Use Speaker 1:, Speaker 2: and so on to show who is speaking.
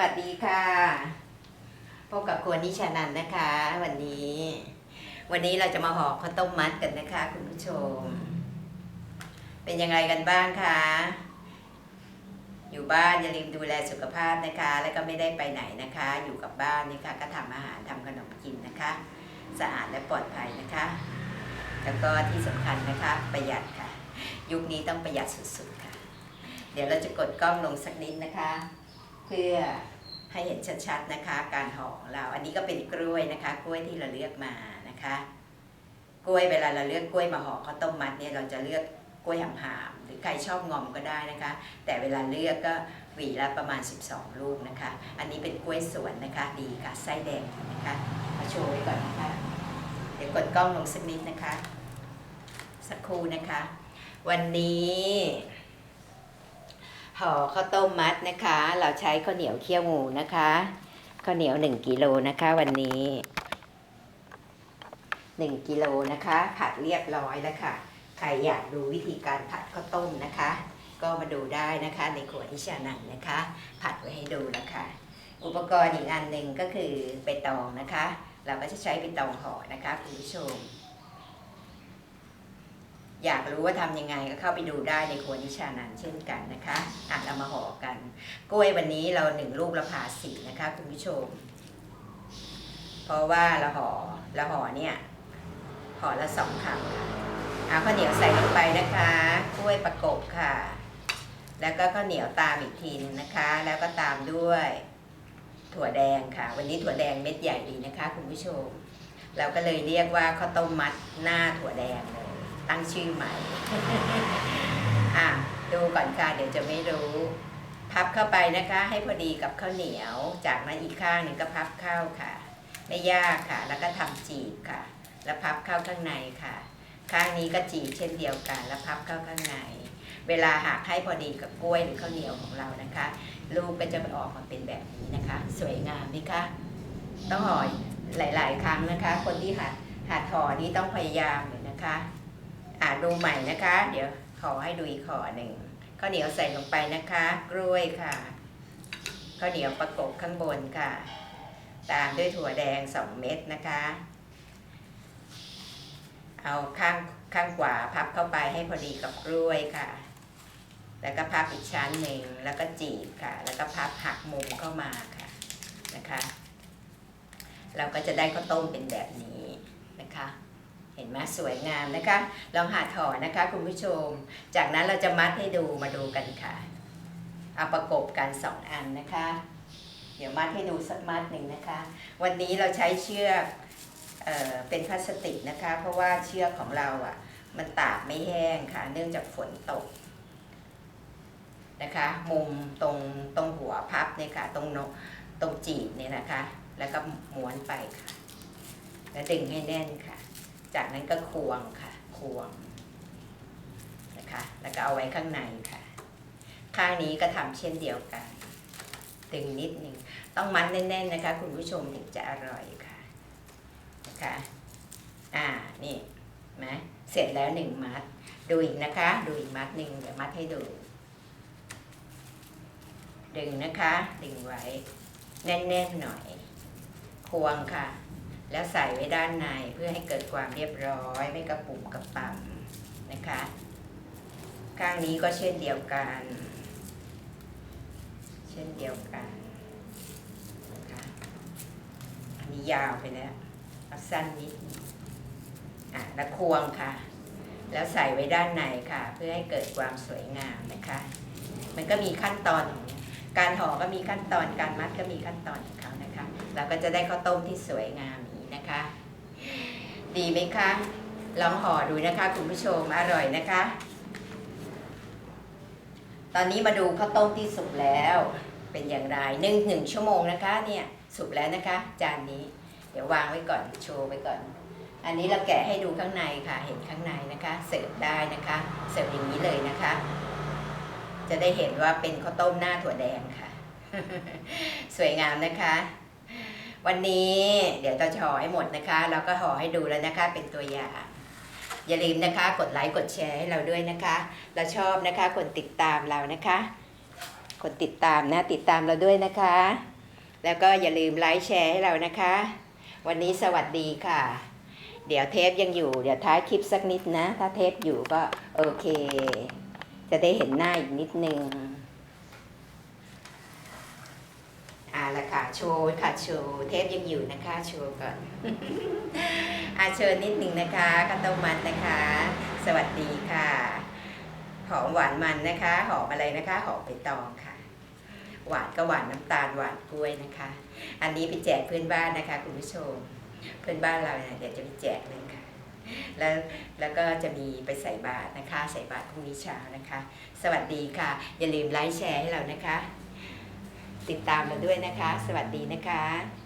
Speaker 1: วัสดีค่ะ พบกับครัวนิชานันนะคะ วันนี้ วันนี้เราจะมาห่อข้าวต้มมัดกันนะคะ คุณผู้ชม เป็นยังไงกันบ้างคะ อยู่บ้านอย่าลืมดูแลสุขภาพนะคะ แล้วก็ไม่ได้ไปไหนนะคะ อยู่กับบ้านนี่ค่ะก็ทำอาหารทำขนมกินนะคะ สะอาดและปลอดภัยนะคะ แล้วก็ที่สำคัญนะคะประหยัดค่ะ ยุคนี้ต้องประหยัดสุดๆค่ะ เดี๋ยวเราจะกดกล้องลงสักนิดนะคะ เพื่อให้เห็นชัดๆนะคะ การห่อของเรา อันนี้ก็เป็นกล้วยนะคะ กล้วยที่เราเลือกมานะคะ กล้วยเวลาเราเลือกกล้วยมาห่อข้าวต้มมัดเนี่ยเราจะเลือกกล้วยหามหรือใครชอบงอมก็ได้นะคะ แต่เวลาเลือกก็หวีละประมาณ 12 ลูกนะคะ อันนี้เป็นกล้วยสวนนะคะ ดีค่ะไส้แดงนะคะมาโชว์ไว้ก่อนนะคะ เดี๋ยวกดกล้องลงสักนิดนะคะ สักครู่นะคะ วันนี้ ห่อข้าวต้มมัดนะคะ เราใช้ข้าวเหนียวเคี่ยวหมูนะคะข้าวเหนียว1กิโลนะคะวันนี้1กิโลนะคะ ผัดเรียบร้อยแล้วค่ะ ใครอยากดูวิธีการผัดข้าวต้มนะคะ ก็มาดูได้นะคะในขวดที่ชานันนะคะ ผัดไว้ให้ดูแล้วค่ะ อุปกรณ์อีกอันหนึ่งก็คือใบตองนะคะ เราก็จะใช้ใบตองห่อนะคะคุณผู้ชม อยากรู้ว่าทำยังไงก็เข้าไปดูได้ในครัวนิชานันเช่นกันนะคะอะเรามาห่อกัน กล้วยวันนี้เราหนึ่งลูกเราผ่าสีนะคะคุณผู้ชม เพราะว่าเราห่อเราห่อเนี่ยห่อละสองคำค่ะเอาข้าวเหนียวใส่ลงไปนะคะ กล้วยประกบค่ะ แล้วก็ข้าวเหนียวตามอีกทีนึงนะคะ แล้วก็ตามด้วย ถั่วแดงค่ะ วันนี้ถั่วแดงเม็ดใหญ่ดีนะคะ คุณผู้ชม เราก็เลยเรียกว่าข้าวต้มมัดหน้าถั่วแดงเลย ตั้งชื่อใหม่ อะดูก่อนค่ะเดี๋ยวจะไม่รู้ พับเข้าไปนะคะ ให้พอดีกับข้าวเหนียว จากนั้นอีกข้างหนึ่งก็พับเข้าค่ะ ไม่ยากค่ะ แล้วก็ทำจีบค่ะ แล้วพับเข้าข้างในค่ะ ข้างนี้ก็จีบเช่นเดียวกัน แล้วพับเข้าข้างใน เวลาหักให้พอดีกับกล้วยหรือข้าวเหนียวของเรานะคะ ลูกก็จะออกมาเป็นแบบนี้นะคะ สวยงามไหมคะต้องห่อหลาย ๆ ครั้งนะคะ คนที่หัดหัดห่อนี้ต้องพยายามเลยนะคะ อ่าดูใหม่นะคะ เดี๋ยวขอให้ดูอีกขอหนึ่งข้าวเหนียวใส่ลงไปนะคะ กล้วยค่ะข้าวเหนียวประกบข้างบนค่ะ ตามด้วยถั่วแดงสองเม็ดนะคะ เอาข้างข้างขวาพับเข้าไปให้พอดีกับกล้วยค่ะ แล้วก็พับอีกชั้นหนึ่งแล้วก็จีบค่ะ แล้วก็พับหักมุมเข้ามาค่ะนะคะ เราก็จะได้ข้าวต้มเป็นแบบนี้นะคะ เห็นไหมสวยงามนะคะ ลองหาถอนะคะคุณผู้ชม จากนั้นเราจะมัดให้ดูมาดูกันค่ะเอาประกบกันสองอันนะคะ เดี๋ยวมัดให้ดูสักมัดหนึ่งนะคะ วันนี้เราใช้เชือกเออเป็นพลาสติกนะคะ เพราะว่าเชือกของเราอะ มันตากไม่แห้งค่ะ เนื่องจากฝนตกนะคะ มุมตรงตรงหัวพับเนี่ยค่ะ ตรงนกตรงจีบเนี่ยนะคะ แล้วก็ม้วนไปค่ะ แล้วดึงให้แน่นค่ะ จากนั้นก็ควงค่ะ ควงนะคะ แล้วก็เอาไว้ข้างในค่ะ ข้างนี้ก็ทำเช่นเดียวกันดึงนิดหนึ่ง ต้องมัดแน่นๆนะคะ คุณผู้ชมถึงจะอร่อยค่ะ นะคะ อ่า นี่ไหมเสร็จแล้วหนึ่งมัด ดูอีกนะคะ ดูอีกมัดหนึ่งเดี๋ยวมัดให้ดู ดึงนะคะ ดึงไว้ แน่นๆหน่อย ควงค่ะ แล้วใส่ไว้ด้านในเพื่อให้เกิดความเรียบร้อย ไม่กระปุ่มกระปั่มนะคะ ข้างนี้ก็เช่นเดียวกัน เช่นเดียวกันนะคะอันนี้ยาวไปแล้วเอาสั้นนิดอะแล้วควงค่ะ แล้วใส่ไว้ด้านในค่ะ เพื่อให้เกิดความสวยงามนะคะ มันก็มีขั้นตอนของการห่อก็มีขั้นตอนการมัดก็มีขั้นตอนของเขานะคะ เราก็จะได้ข้าวต้มที่สวยงาม นะคะ ดีไหมคะ ลองห่อดูนะคะคุณผู้ชมอร่อยนะคะ ตอนนี้มาดูข้าวต้มที่สุกแล้วเป็นอย่างไรนึ่งหนึ่งชั่วโมงนะคะเนี่ยสุกแล้วนะคะ จานนี้ เดี๋ยววางไว้ก่อนโชว์ไว้ก่อน อันนี้เราแกะให้ดูข้างในค่ะ เห็นข้างในนะคะ เสิร์ฟได้นะคะ เสิร์ฟอย่างนี้เลยนะคะ จะได้เห็นว่าเป็นข้าวต้มหน้าถั่วแดงค่ะ สวยงามนะคะ วันนี้เดี๋ยวเราจะห่อให้หมดนะคะ เราก็ห่อให้ดูแล้วนะคะ เป็นตัวอย่าง อย่าลืมนะคะ กดไลค์กดแชร์ให้เราด้วยนะคะ เราชอบนะคะคนติดตามเรานะคะ คนติดตามนะติดตามเราด้วยนะคะ แล้วก็อย่าลืมไลค์แชร์ให้เรานะคะ วันนี้สวัสดีค่ะ เดี๋ยวเทปยังอยู่เดี๋ยวท้ายคลิปสักนิดนะ ถ้าเทปอยู่ก็โอเค จะได้เห็นหน้าอีกนิดนึงอ่า ละค่ะ โชว์ค่ะ โชว์ เทปยังอยู่นะคะ โชว์ก่อนอาเชิญนิดนึงนะคะข้าวต้มมัดนะคะ สวัสดีค่ะ หอมหวานมันนะคะ หอมอะไรนะคะ หอมใบตองค่ะ หวานก็หวานน้ำตาลหวานกล้วยนะคะ อันนี้ไปแจกเพื่อนบ้านนะคะคุณผู้ชม เพื่อนบ้านเราเนี่ยเดี๋ยวจะไปแจกเลยค่ะแล้วแล้วก็จะมีไปใส่บาตรนะคะ ใส่บาตรพรุ่งนี้เช้านะคะ สวัสดีค่ะ อย่าลืมไลค์แชร์ให้เรานะคะ ติดตามเราด้วยนะคะ สวัสดีนะคะ